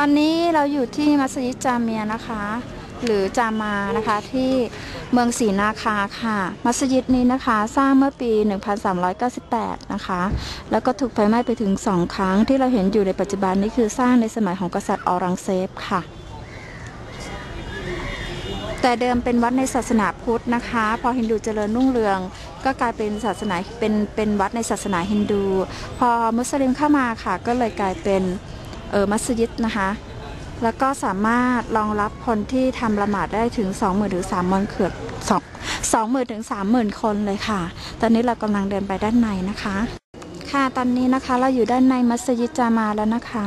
ตอนนี้เราอยู่ที่มัสยิดจาเมียนะคะ หรือจามานะคะที่เมืองศรีนาคาค่ะ มัสยิดนี้นะคะสร้างเมื่อปี 1398 นะคะ แล้วก็ถูกไฟไหม้ไปถึง 2 ครั้งที่เราเห็นอยู่ในปัจจุบันนี้คือสร้างในสมัยของกษัตริย์ออรังเซฟค่ะ แต่เดิมเป็นวัดในศาสนาพุทธนะคะ พอฮินดูเจริญรุ่งเรืองก็กลายเป็นศาสนาเป็นเป็นวัดในศาสนาฮินดู พอมุสลิมเข้ามาค่ะ ก็เลยกลายเป็น ออมัสยิดนะคะ แล้วก็สามารถรองรับคนที่ทำละหมาดได้ถึง 20,000ถึง30,000เขือสองสองหมื่นถึง30,000 คนเลยค่ะ ตอนนี้เรากำลังเดินไปด้านในนะคะ ค่ะตอนนี้นะคะเราอยู่ด้านในมัสยิดจามาแล้วนะคะ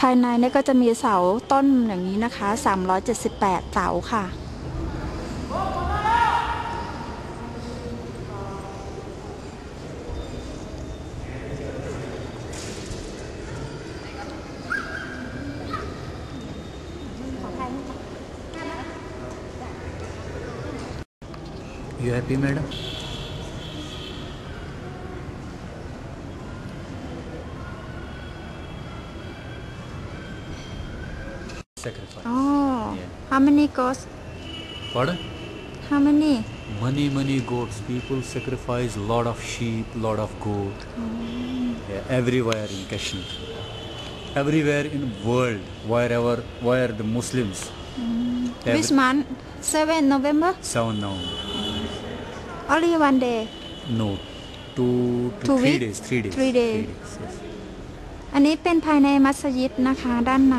ภายในเนี่ก็จะมีเสาต้นอย่างนี้นะคะ 378 เสาค่ะ You happy, madam? Sacrifice. Oh, Yeah. how many goats? Pardon? How many? Many, many goats. People sacrifice lot of sheep, lot of goat. Oh. Yeah, everywhere in Kashmir. Everywhere in world, wherever, where the Muslims. Hmm. Every- Which month? 7 November? Seven now. Only one day. No, two, to Two three week? days. Three days. Three days. yes. อันนี้เป็นภายในมัสยิดนะคะด้านใน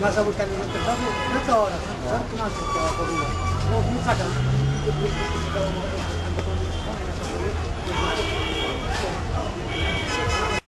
na żałówkami metryczami, no to oraz, żartu na to powinno. No, no nie zagadam.